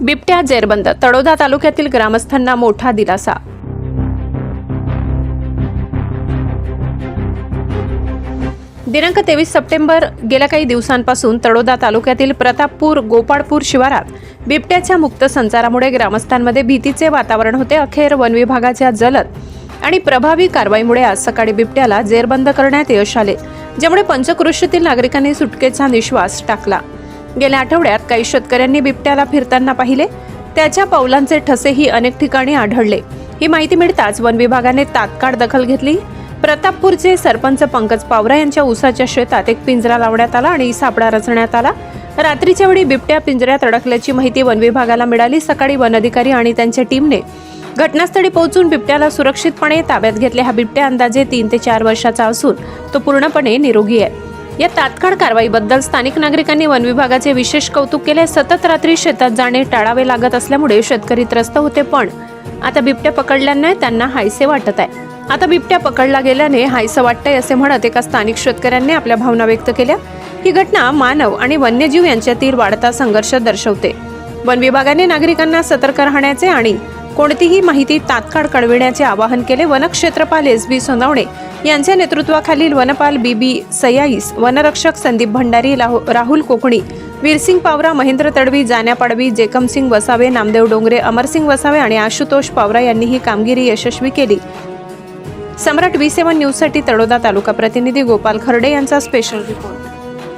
बिबट्या जेरबंद तळोदा तालुक्यातील ग्रामस्थांना मोठा दिलासा. दिनांक तेवीस सप्टेंबर गेल्या काही दिवसांपासून तळोदा तालुक्यातील प्रतापपूर गोपाळपूर शिवारात बिबट्याच्या मुक्त संचारामुळे ग्रामस्थांमध्ये भीतीचे वातावरण होते. अखेर वन विभागाच्या जलद आणि प्रभावी कारवाईमुळे आज सकाळी बिबट्याला जेरबंद करण्यात यश आले ज्यामुळे पंचक्रोशीतील नागरिकांनी सुटकेचा निश्वास टाकला. गेल्या आठवड्यात काही शेतकऱ्यांनी बिबट्याला फिरताना पाहिले. त्याच्या पावलांचे ठसेही अनेक ठिकाणी आढळले. ही माहिती मिळताच वन विभागाने तात्काळ दखल घेतली. प्रतापपूरचे सरपंच पंकज पावरा यांच्या उसाच्या शेतात एक पिंजरा लावण्यात आला आणि सापडा रचण्यात आला. रात्रीच्या वेळी बिबट्या पिंजऱ्यात अडकल्याची माहिती वन विभागाला मिळाली. सकाळी वन अधिकारी आणि त्यांच्या टीमने घटनास्थळी पोहोचून बिबट्याला सुरक्षितपणे ताब्यात घेतले. हा बिबट्या अंदाजे तीन ते चार वर्षाचा असून तो पूर्णपणे निरोगी आहे. या तात्काळ कारवाईबद्दल स्थानिक नागरिकांनी वन विभागाचे विशेष कौतुक केले. सतत रात्री शेतात जाणे टाळावे लागत असल्यामुळे शेतकरी त्रस्त होते पण आता बिबट्या पकडल्याने त्यांना हायसे वाटत आहे. आता बिबट्या पकडला गेल्याने हायसं वाटतंय असे म्हणत एका स्थानिक शेतकऱ्यांनी आपल्या भावना व्यक्त केल्या. ही घटना मानव आणि वन्यजीव यांच्यातील वाढता संघर्ष दर्शवते. वन विभागाने नागरिकांना सतर्क राहण्याचे आणि कोणतीही माहिती तात्काळ कळविण्याचे आवाहन केले वनक्षेत्रपाल एस बी सोनावणे यांच्या नेतृत्वाखालील वनपाल बी बी सयाईस वनरक्षक संदीप भंडारी लाहो- राहुल कोकणी वीरसिंग पावरा महेंद्र तडवी जाण्या पाडवी जेकमसिंग वसावे नामदेव डोंगरे अमरसिंग वसावे आणि आशुतोष पावरा यांनी ही कामगिरी यशस्वी केली. सम्राट व्ही सेवन न्यूजसाठी तळोदा तालुका प्रतिनिधी गोपाल खर्डे यांचा स्पेशल रिपोर्ट